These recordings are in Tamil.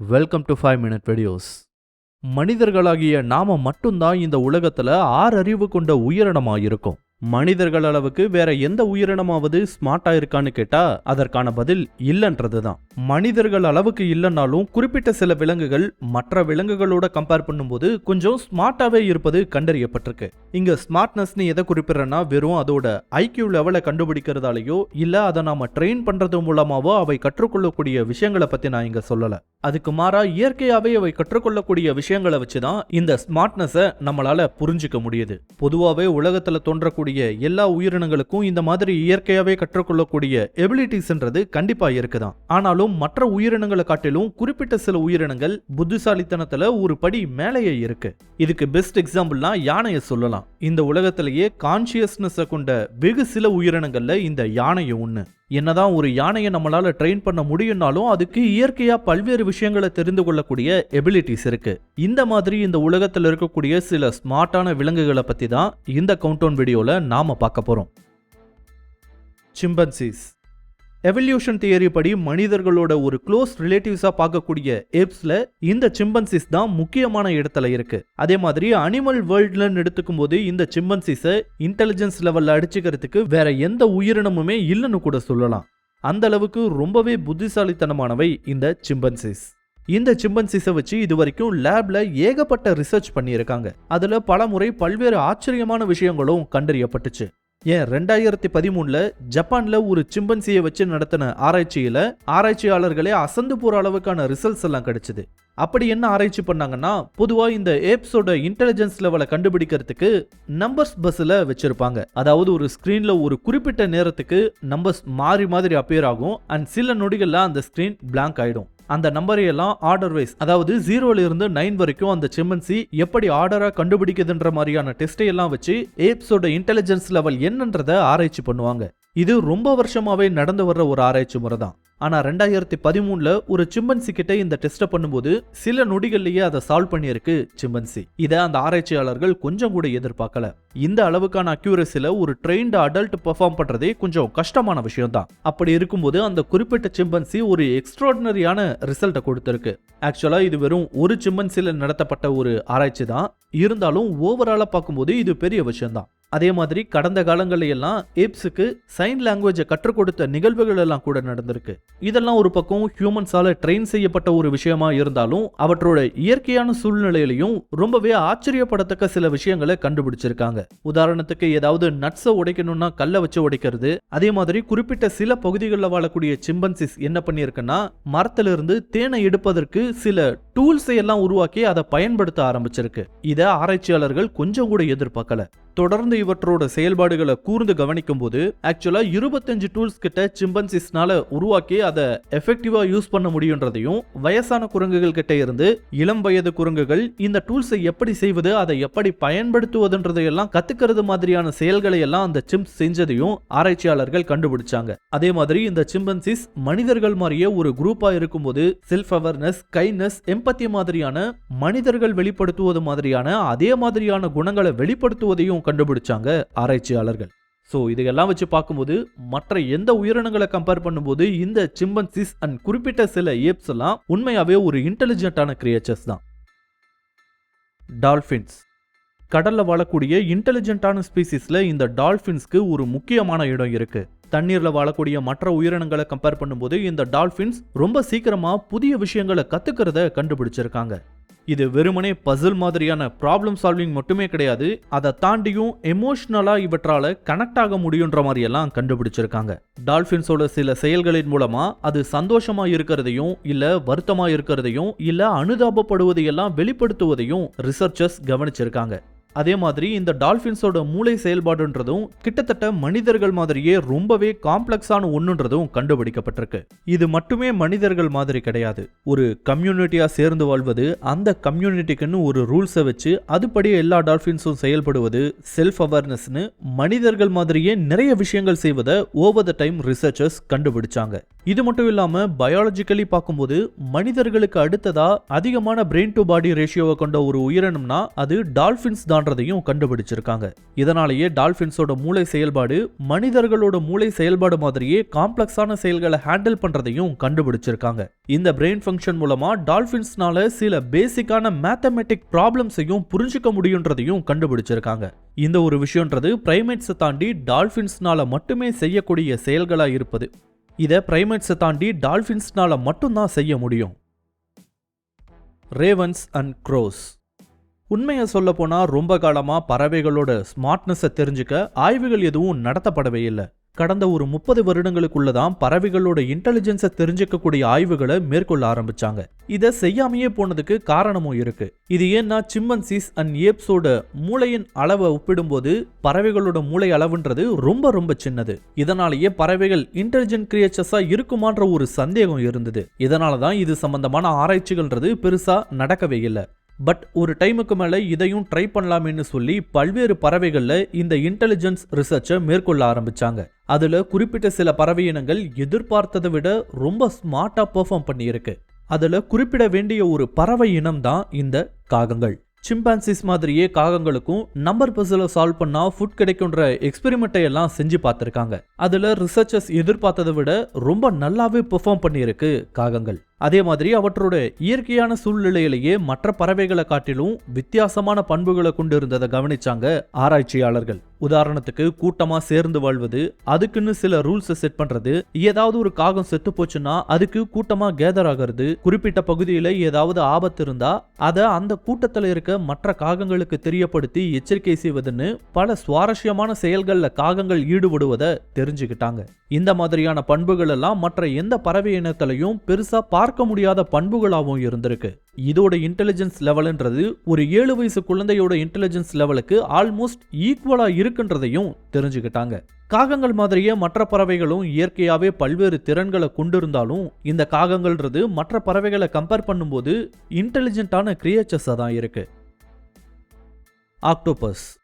Welcome to five minute videos மனிதர்களாகிய நாம மட்டும்தான் இந்த உலகத்துல ஆறறிவு கொண்ட உயிரினமா இருக்கும் மனிதர்கள் அளவுக்கு வேற எந்த உயிரினமாவது ஸ்மார்ட்டா இருக்கான்னு கேட்டா அதற்கான பதில் இல்லைன்றது தான் மனிதர்கள் அளவுக்கு இல்லைன்னாலும் குறிப்பிட்ட சில விலங்குகள் மற்ற விலங்குகளோட கம்பேர் பண்ணும்போது கொஞ்சம் ஸ்மார்ட்டாவே இருப்பது கண்டறியப்பட்டிருக்கு. இங்க ஸ்மார்ட்னஸ்னு எதை குறிப்பிடுறேன்னா வெறும் அதோட ஐக்யூ லெவலை கண்டுபிடிக்கிறதாலேயோ இல்ல அதை நாம ட்ரெயின் பண்றது மூலமாவோ அவை கற்றுக்கொள்ளக்கூடிய விஷயங்களை பத்தி நான் இங்க சொல்லல. அதுக்கு மாறா இயற்கையாவே அவை கற்றுக்கொள்ளக்கூடிய விஷயங்களை வச்சுதான் இந்த ஸ்மார்ட்னஸை நம்மளால புரிஞ்சுக்க முடியுது. பொதுவாவே உலகத்துல தோன்றக்கூடிய எல்லா உயிரினங்களுக்கும் இந்த மாதிரி இயற்கையாகவே கற்றுக்கொள்ளக்கூடிய எபிலிட்டிஸ்ன்றது கண்டிப்பா இருக்குதான். ஆனாலும் மற்ற உயிரினங்களை காட்டிலும் குறிப்பிட்ட சில உயிரினங்கள் புத்திசாலித்தனத்துல ஒரு படி மேலேயே இருக்கு. இதுக்கு பெஸ்ட் எக்ஸாம்பிள்னா யானையை சொல்லலாம். இந்த உலகத்திலேயே கான்சியஸ்னஸை கொண்ட வெகு சில உயிரினங்கள்ல இந்த யானையை ஒன்று என்னதான் ஒரு யானையை நம்மளால ட்ரெயின் பண்ண முடியும்னாலும் அதுக்கு இயற்கையா பல்வேறு விஷயங்களை தெரிந்து கொள்ளக்கூடிய எபிலிட்டிஸ் இருக்கு. இந்த மாதிரி இந்த உலகத்துல இருக்கக்கூடிய சில ஸ்மார்ட்டான விலங்குகளை பத்தி தான் இந்த கவுண்டவுன் வீடியோல நாம பார்க்க போறோம். சிம்பன்சிஸ் எவல்யூஷன் தியரி படி மனிதர்களோட ஒரு க்ளோஸ் ரிலேட்டிவ்ஸாக பார்க்கக்கூடிய ஏப்ஸில் இந்த சிம்பன்சிஸ் தான் முக்கியமான இடத்துல இருக்கு. அதே மாதிரி அனிமல் வேர்ல்ட்ல எடுத்துக்கும் போது இந்த சிம்பன்சிஸை இன்டெலிஜென்ஸ் லெவல்ல அடிச்சுக்கிறதுக்கு வேற எந்த உயிரினமுமே இல்லைன்னு கூட சொல்லலாம். அந்த அளவுக்கு ரொம்பவே புத்திசாலித்தனமானவை இந்த சிம்பன்சிஸ் இந்த சிம்பன்சிஸை வச்சு இது வரைக்கும் லேப்ல ஏகப்பட்ட ரிசர்ச் பண்ணியிருக்காங்க. அதுல பல முறை பல்வேறு ஆச்சரியமான விஷயங்களும் கண்டறியப்பட்டுச்சு. ஏன் ரெண்டாயிரத்தி பதிமூணுல ஜப்பான்ல ஒரு சிம்பன்சியை வச்சு நடத்தின ஆராய்ச்சியில ஆராய்ச்சியாளர்களே அசந்து போற அளவுக்கான ரிசல்ட்ஸ் எல்லாம் கிடைச்சது. அப்படி என்ன ஆராய்ச்சி பண்ணாங்கன்னா பொதுவா இந்த ஏப்ஸோட இன்டெலிஜென்ஸ் லெவலை கண்டுபிடிக்கிறதுக்கு நம்பர்ஸ் பஸ்ல வச்சிருப்பாங்க. அதாவது ஒரு ஸ்கிரீன்ல ஒரு குறிப்பிட்ட நேரத்துக்கு நம்பர்ஸ் மாறி மாதிரி அப்பியர் ஆகும் அண்ட் சில நொடிகள்ல அந்த ஸ்கிரீன் பிளாங்க் ஆயிடும். அந்த நம்பரை எல்லாம் ஆர்டர் வைஸ் அதாவது ஜீரோல இருந்து நைன் வரைக்கும் அந்த சிம்மன்சி எப்படி ஆர்டரா கண்டுபிடிக்குதுன்ற மாதிரியான டெஸ்டை எல்லாம் வச்சு ஏப்ஸோட இன்டெலிஜென்ஸ் லெவல் என்னன்றத ஆராய்ச்சி பண்ணுவாங்க. இது ரொம்ப வருஷமாவே நடந்து வர்ற ஒரு ஆராய்ச்சி முறை தான் ஆனால் ரெண்டாயிரத்தி பதிமூணுல ஒரு சிம்பன்சி கிட்ட இந்த டெஸ்ட்டை பண்ணும்போது சில நொடிகள்லயே அதை சால்வ் பண்ணியிருக்கு சிம்பன்சி. இதை அந்த ஆராய்ச்சியாளர்கள் கொஞ்சம் கூட எதிர்பார்க்கல. இந்த அளவுக்கான அக்யூரசில ஒரு ட்ரெயின்டு அடல்ட் பெர்ஃபார்ம் பண்றதே கொஞ்சம் கஷ்டமான விஷயம் தான் அப்படி இருக்கும்போது அந்த குறிப்பிட்ட சிம்பன்சி ஒரு எக்ஸ்ட்ராடினரியான ரிசல்ட்டை கொடுத்துருக்கு. ஆக்சுவலா இது வெறும் ஒரு சிம்பன்சில நடத்தப்பட்ட ஒரு ஆராய்ச்சி தான் இருந்தாலும் ஓவராலா பார்க்கும்போது இது பெரிய விஷயம் தான் அதே மாதிரி கடந்த காலங்கள்ல எல்லாம் ஏப்ஸுக்கு சைன் லாங்குவேஜை கற்றுக் கொடுத்த நிகழ்வுகள் எல்லாம் கூட நடந்திருக்கு. இதெல்லாம் ஒரு பக்கம் ஹியூமன்ஸால ட்ரெயின் செய்யப்பட்ட ஒரு விஷயமா இருந்தாலும் அவற்றோட இயற்கையான சூழ்நிலையிலையும் ரொம்பவே ஆச்சரியப்படத்தக்க சில விஷயங்களை கண்டுபிடிச்சிருக்காங்க. உதாரணத்துக்கு ஏதாவது நட்ஸை உடைக்கணும்னா கல்லை வச்சு உடைக்கிறது அதே மாதிரி குறிப்பிட்ட சில பகுதிகளில் வாழக்கூடிய சிம்பன்சிஸ் என்ன பண்ணியிருக்குன்னா மரத்திலிருந்து தேனை எடுப்பதற்கு சில டூல்ஸை எல்லாம் உருவாக்கி அதை பயன்படுத்த ஆரம்பிச்சிருக்கு. இதை ஆராய்ச்சியாளர்கள் கொஞ்சம் கூட எதிர்பார்க்கல. தொடர்ந்து இவற்றோட செயல்பாடுகளை கூர்ந்து கவனிக்கும் போது ஆக்சுவலா இருபத்தஞ்சு டூல்ஸ் கிட்ட சிம்பன்சிஸ்னால உருவாக்கி அதை எஃபெக்டிவா யூஸ் பண்ண முடியுன்றதையும் வயசான குரங்குகள் கிட்ட இருந்து இளம் வயது குரங்குகள் இந்த டூல்ஸை எப்படி செய்வது அதை எப்படி பயன்படுத்துவதுன்றதையெல்லாம் கத்துக்கிறது மாதிரியான செயல்களை எல்லாம் அந்த சிம்ஸ் செஞ்சதையும் ஆராய்ச்சியாளர்கள் கண்டுபிடிச்சாங்க. அதே மாதிரி இந்த சிம்பன்சிஸ் மனிதர்கள் மாதிரியே ஒரு குரூப்பா இருக்கும்போது செல்ஃப் அவேர்னஸ் கைண்ட்னஸ் எம்பத்தி மாதிரியான மனிதர்கள் வெளிப்படுத்துவது மாதிரியான அதே மாதிரியான குணங்களை வெளிப்படுத்துவதையும் கண்டுபிடிச்சாங்க ஆராய்ச்சியாளர்கள். ஸோ இதையெல்லாம் வச்சு பார்க்கும்போது மற்ற எந்த உயிரினங்களை கம்பேர் பண்ணும்போது இந்த சிம்பன்சிஸ் அண்ட் குறிப்பிட்ட சில ஏப்ஸ் எல்லாம் உண்மையாகவே ஒரு இன்டெலிஜென்ட்டான கிரியேச்சர்ஸ் தான். டால்ஃபின்ஸ் கடலில் வாழக்கூடிய இன்டெலிஜென்ட்டான ஸ்பீசிஸில் இந்த டால்ஃபின்ஸ்க்கு ஒரு முக்கியமான இடம் இருக்குது தண்ணீரில் வாழக்கூடிய மற்ற உயிரினங்களை கம்பேர் பண்ணும்போது இந்த டால்ஃபின்ஸ் ரொம்ப சீக்கிரமாக புதிய விஷயங்களை கற்றுக்கிறத கண்டுபிடிச்சிருக்காங்க. இது வெறுமனே பசில் மாதிரியான ப்ராப்ளம் சால்விங் மட்டுமே கிடையாது அதை தாண்டியும் எமோஷ்னலாக இவற்றால் கனெக்ட் ஆக முடியுன்ற மாதிரியெல்லாம் கண்டுபிடிச்சிருக்காங்க. டால்ஃபின்ஸோட சில செயல்களின் மூலமாக அது சந்தோஷமாக இருக்கிறதையும் இல்லை வருத்தமாக இருக்கிறதையும் இல்லை அனுதாபப்படுவதையெல்லாம் வெளிப்படுத்துவதையும் ரிசர்ச்சர்ஸ் கவனிச்சிருக்காங்க. அதே மாதிரி இந்த டால்ஃபின்ஸோட மூளை செயல்பாடுன்றதும் கிட்டத்தட்ட மனிதர்கள் மாதிரியே ரொம்பவே காம்ப்ளெக்ஸான ஒன்றுன்றதும் கண்டுபிடிக்கப்பட்டிருக்கு. இது மட்டுமே மனிதர்கள் மாதிரி கிடையாது. ஒரு கம்யூனிட்டியாக சேர்ந்து வாழ்வது அந்த கம்யூனிட்டிக்குன்னு ஒரு ரூல்ஸை வச்சு அதுபடி எல்லா டால்ஃபின்ஸும் செயல்படுவது செல்ஃப் அவேர்னஸ்னு மனிதர்கள் மாதிரியே நிறைய விஷயங்கள் செய்வதை ஓவர் த டைம் ரிசர்ச்சர்ஸ் கண்டுபிடிச்சாங்க. இது மட்டும் இல்லாம பயாலஜிக்கலி பார்க்கும்போது மனிதர்களுக்கு அடுத்ததா அதிகமான பிரெயின் டு பாடி ரேஷியோவை கொண்ட ஒரு உயிரினம்னா அது டால்பின்ஸ் தான்றதையும் கண்டுபிடிச்சிருக்காங்க. இதனாலேயே டால்பின்ஸோட மூளை செயல்பாடு மனிதர்களோட மூளை செயல்பாடு மாதிரியே காம்ப்ளெக்ஸான செயல்களை ஹேண்டில் பண்றதையும் கண்டுபிடிச்சிருக்காங்க. இந்த பிரெயின் ஃபங்க்ஷன் மூலமா டால்பின்ஸ்னால சில பேசிக்கான மேத்தமெட்டிக் ப்ராப்ளம்ஸையும் புரிஞ்சுக்க முடியுன்றதையும் கண்டுபிடிச்சிருக்காங்க. இந்த ஒரு விஷயம்ன்றது பிரைமேட்ஸை தாண்டி டால்பின்ஸ்னால மட்டுமே செய்யக்கூடிய செயல்களாக இருப்பது. இதை பிரைமேட்ஸை தாண்டி டால்ஃபின்ஸ்னால் மட்டும்தான் செய்ய முடியும். ரேவன்ஸ் அண்ட் க்ரோஸ் உண்மையை சொல்லப்போனால் ரொம்ப காலமாக பறவைகளோட ஸ்மார்ட்னஸை தெரிஞ்சுக்க ஆய்வுகள் எதுவும் நடத்தப்படவே இல்லை. கடந்த ஒரு முப்பது வருடங்களுக்குள்ள தான் பறவைகளோட இன்டெலிஜென்ஸை தெரிஞ்சுக்கக்கூடிய ஆய்வுகளை மேற்கொள்ள ஆரம்பிச்சாங்க. இதை செய்யாமையே போனதுக்கு காரணமும் இருக்கு. இது ஏன்னா சிம்மன்சிஸ் அண்ட் ஏப்ஸோட மூளையின் அளவை ஒப்பிடும்போது பறவைகளோட மூளை அளவுன்றது ரொம்ப ரொம்ப சின்னது. இதனாலேயே பறவைகள் இன்டெலிஜென்ட் கிரியேச்சர்ஸா இருக்குமான்ற ஒரு சந்தேகம் இருந்தது. இதனால தான் இது சம்பந்தமான ஆராய்ச்சிகள்ன்றது பெருசா நடக்கவே இல்லை. பட் ஒரு டைமுக்கு மேலே இதையும் ட்ரை பண்ணலாமேன்னு சொல்லி பல்வேறு பறவைகளில் இந்த இன்டெலிஜென்ஸ் ரிசர்ச்சை மேற்கொள்ள ஆரம்பிச்சாங்க. அதில் குறிப்பிட்ட சில பறவை இனங்கள் எதிர்பார்த்ததை விட ரொம்ப ஸ்மார்ட்டாக பெர்ஃபார்ம் பண்ணியிருக்கு. அதில் குறிப்பிட வேண்டிய ஒரு பறவை இனம் தான் இந்த காகங்கள். சிம்பான்சிஸ் மாதிரியே காகங்களுக்கும் நம்பர் பசில சால்வ் பண்ணா ஃபுட் கிடைக்குன்ற எக்ஸ்பெரிமெண்ட்டை எல்லாம் செஞ்சு பார்த்துருக்காங்க. அதில் ரிசர்ச்சர்ஸ் எதிர்பார்த்ததை விட ரொம்ப நல்லாவே பெர்ஃபார்ம் பண்ணியிருக்கு காகங்கள். அதே மாதிரி அவற்றோட இயற்கையான சூழ்நிலையிலேயே மற்ற பறவைகளை காட்டிலும் வித்தியாசமான பண்புகளை கொண்டு இருந்ததை கவனிச்சாங்க ஆராய்ச்சியாளர்கள். உதாரணத்துக்கு கூட்டமாக சேர்ந்து வாழ்வது அதுக்குன்னு சில ரூல்ஸை செட் பண்ணுறது ஏதாவது ஒரு காகம் செத்து போச்சுன்னா அதுக்கு கூட்டமாக கேதர் ஆகிறது குறிப்பிட்ட பகுதியில் ஏதாவது ஆபத்து இருந்தா அதை அந்த கூட்டத்தில் இருக்க மற்ற காகங்களுக்கு தெரியப்படுத்தி எச்சரிக்கை செய்வதுன்னு பல சுவாரஸ்யமான செயல்களில் காகங்கள் ஈடுபடுவதை தெரிஞ்சுக்கிட்டாங்க. இந்த மாதிரியான பண்புகள் எல்லாம் மற்ற எந்த பறவை இனத்திலையும் பெருசாக பார்க்க முடியாத பண்புகளாகவும் இருந்திருக்கு. இதோட இன்டெலிஜென்ஸ் லெவலுன்றது ஒரு ஏழு வயசு குழந்தையோட இன்டெலிஜென்ஸ் லெவலுக்கு ஆல்மோஸ்ட் ஈக்குவலாக இருக்குன்றதையும் தெரிஞ்சுக்கிட்டாங்க. காகங்கள் மாதிரியே மற்ற பறவைகளும் இயற்கையாகவே பல்வேறு திறன்களை கொண்டிருந்தாலும் இந்த காகங்கள்ன்றது மற்ற பறவைகளை கம்பேர் பண்ணும்போது இன்டெலிஜென்ட்டான கிரியேச்சர்ஸாக தான் இருக்குது ஆக்டோபஸ்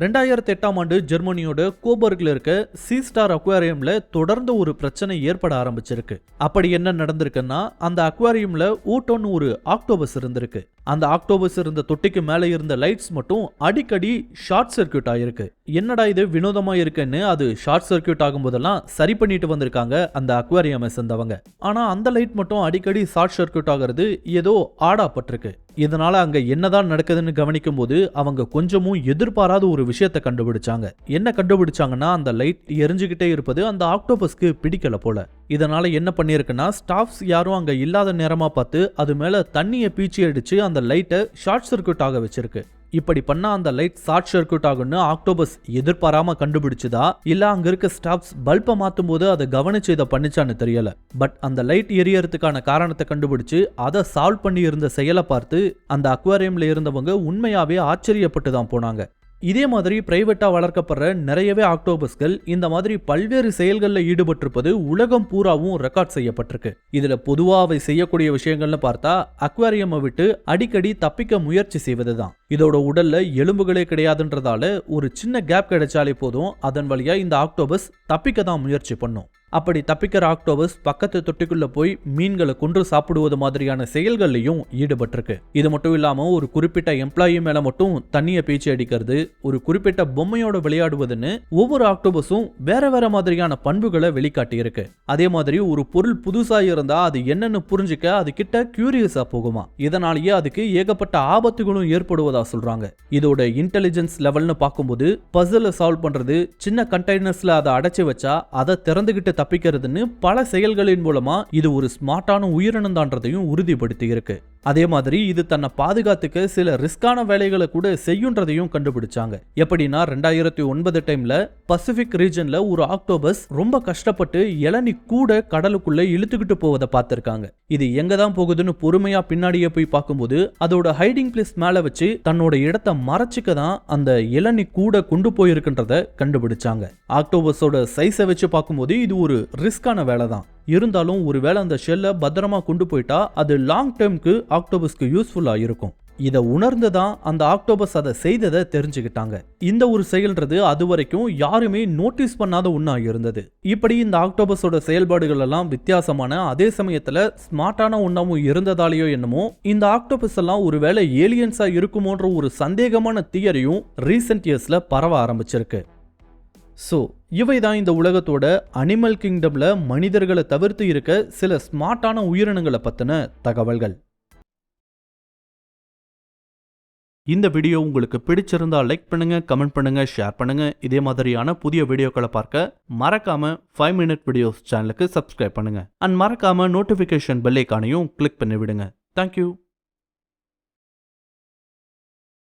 ரெண்டாயிரத்தி எட்டாம் ஆண்டு ஜெர்மனியோட கோபர்கில் இருக்க சி ஸ்டார் அக்வாரியம்ல தொடர்ந்து ஒரு பிரச்சனை ஏற்பட ஆரம்பிச்சிருக்கு. அப்படி என்ன நடந்திருக்குன்னா அந்த அக்வாரியம்ல ஊட்டோன்னு ஒரு ஆக்டோபஸ் இருந்திருக்கு. அந்த ஆக்டோபஸ் இருந்த தொட்டிக்கு மேலே இருந்த லைட்ஸ் மட்டும் அடிக்கடி ஷார்ட் சர்க்கியூட் ஆகிருக்கு என்னடா இது வினோதமாக இருக்குன்னு அது ஷார்ட் சர்க்கியூட் ஆகும்போதெல்லாம் சரி பண்ணிட்டு வந்திருக்காங்க அந்த அக்வாரியமை சேர்ந்தவங்க. ஆனால் அந்த லைட் மட்டும் அடிக்கடி ஷார்ட் சர்க்கியூட் ஆகிறது ஏதோ ஆடாப்பட்டிருக்கு இதனால அங்க என்னதான் நடக்குதுன்னு கவனிக்கும் போது அவங்க கொஞ்சமும் எதிர்பாராத ஒரு விஷயத்தை கண்டுபிடிச்சாங்க. என்ன கண்டுபிடிச்சாங்கன்னா அந்த லைட் எரிஞ்சுக்கிட்டே இருப்பது அந்த ஆக்டோபஸ்க்கு பிடிக்கல போல. இதனால் என்ன பண்ணியிருக்குன்னா ஸ்டாஃப்ஸ் யாரும் அங்கே இல்லாத நேரமாக பார்த்து அது மேலே தண்ணியை பீச்சி அடித்து அந்த லைட்டை ஷார்ட் சர்க்கியூட் ஆக வச்சிருக்கு. இப்படி பண்ணால் அந்த லைட் ஷார்ட் சர்க்கியூட் ஆகும்னு ஆக்டோபஸ் எதிர்பாராமல் கண்டுபிடிச்சதா? இல்லை அங்கே இருக்க ஸ்டாஃப்ஸ் பல்பை மாற்றும் போது அதை கவனிச்சு இதை பண்ணிச்சான்னு தெரியல. பட் அந்த லைட் எரியறதுக்கான காரணத்தை கண்டுபிடிச்சு அதை சால்வ் பண்ணி இருந்த செயலை பார்த்து அந்த அக்வாரியம்ல இருந்தவங்க உண்மையாவே ஆச்சரியப்பட்டு தான் போனாங்க. இதே மாதிரி பிரைவேட்டாக வளர்க்கப்படுற நிறையவே ஆக்டோபஸ்கள் இந்த மாதிரி பல்வேறு செயல்களில் ஈடுபட்டிருப்பது உலகம் பூராவும் ரெக்கார்ட் செய்யப்பட்டிருக்கு. இதில் பொதுவாக அவை செய்யக்கூடிய விஷயங்கள்னு பார்த்தா அக்வாரியம்மை விட்டு அடிக்கடி தப்பிக்க முயற்சி செய்வது தான் இதோட உடல்ல எலும்புகளே கிடையாதுன்றதால ஒரு சின்ன கேப் கிடைச்சாலே போதும் அதன் வழியா இந்த ஆக்டோபஸ் தப்பிக்க தான் முயற்சி பண்ணும். அப்படி தப்பிக்கிற ஆக்டோபஸ் பக்கத்து தொட்டிக்குள்ள போய் மீன்களை கொன்று சாப்பிடுவது மாதிரியான செயல்கள்லையும் ஈடுபட்டிருக்கு. இது மட்டும் இல்லாம ஒரு குறிப்பிட்ட எம்ப்ளாயி மேல மட்டும் தண்ணியை பீச்சி அடிக்கிறது ஒரு குறிப்பிட்ட பொம்மையோட விளையாடுவதுன்னு ஒவ்வொரு ஆக்டோபஸும் வேற வேற மாதிரியான பண்புகளை வெளிக்காட்டியிருக்கு. அதே மாதிரி ஒரு பொருள் புதுசா இருந்தா அது என்னன்னு புரிஞ்சுக்க அது கிட்ட கியூரியஸா போகுமா? இதனாலேயே அதுக்கு ஏகப்பட்ட ஆபத்துகளும் ஏற்படுவதா சொல்றாங்க. இதோட இன்டெலிஜென்ஸ் லெவல்னு பார்க்கும்போது பசில சால்வ் பண்றது சின்ன கண்டெய்னர்ஸ்ல அதை அடைச்சி வச்சா அதை திறந்துகிட்டு தப்பிக்கிறதுன்னு பல செயல்களின் மூலமா இது ஒரு ஸ்மார்ட்டான உயிரினம் தான்றதையும் உறுதிப்படுத்தி இருக்கு அதே மாதிரி இது தன்னை பாதுகாத்துக்க சில ரிஸ்கான வேலைகளை கூட செய்யுன்றதையும் கண்டுபிடிச்சாங்க. எப்படின்னா ரெண்டாயிரத்தி ஒன்பது டைம்ல பசிபிக் ரீஜன்ல ஒரு ஆக்டோபஸ் ரொம்ப கஷ்டப்பட்டு இளநி கூட கடலுக்குள்ள இழுத்துக்கிட்டு போவதை பார்த்திருக்காங்க. இது எங்க தான் போகுதுன்னு பொறுமையா பின்னாடியே போய் பார்க்கும்போது அதோட ஹைடிங் பிளேஸ் மேல வச்சு தன்னோட இடத்தை மறைச்சிக்க தான் அந்த இளநி கூட கொண்டு போயிருக்குன்றத கண்டுபிடிச்சாங்க. ஆக்டோபஸோட சைஸை வச்சு பார்க்கும்போது இது ஒரு ரிஸ்கான வேலை தான் இருந்தாலும் ஒருவேளை அந்த ஷெல்லை பத்திரமா கொண்டு போயிட்டா அது லாங் டேர்ம்க்கு ஆக்டோபஸ்க்கு யூஸ்ஃபுல்லாக இருக்கும். இதை உணர்ந்து தான் அந்த ஆக்டோபஸ் அதை செய்ததை தெரிஞ்சுக்கிட்டாங்க. இந்த ஒரு செயல்ன்றது அது வரைக்கும் யாருமே நோட்டீஸ் பண்ணாத ஒன்றா இருந்தது. இப்படி இந்த ஆக்டோபஸோட செயல்பாடுகள் எல்லாம் வித்தியாசமான அதே சமயத்துல ஸ்மார்ட்டான ஒன்றாவும் இருந்ததாலேயோ என்னமோ இந்த ஆக்டோபஸ் எல்லாம் ஒருவேளை ஏலியன்ஸா இருக்குமோன்ற ஒரு சந்தேகமான தியரியும் ரீசெண்ட் இயர்ஸ்ல பரவ ஆரம்பிச்சிருக்கு. ஸோ இவை தான் இந்த உலகத்தோட அனிமல் கிங்டமில் மனிதர்களை தவிர்த்து இருக்க சில ஸ்மார்ட்டான உயிரினங்களை பற்றின தகவல்கள். இந்த வீடியோ உங்களுக்கு பிடிச்சிருந்தா லைக் பண்ணுங்கள் கமெண்ட் பண்ணுங்கள் ஷேர் பண்ணுங்கள் இதே மாதிரியான புதிய வீடியோக்களை பார்க்க மறக்காமல் ஃபைவ் மினிட் வீடியோஸ் சேனலுக்கு சப்ஸ்கிரைப் பண்ணுங்க. அண்ட் மறக்காமல் நோட்டிஃபிகேஷன் பெல்லைக்கானையும் கிளிக் பண்ணிவிடுங்க. Thank you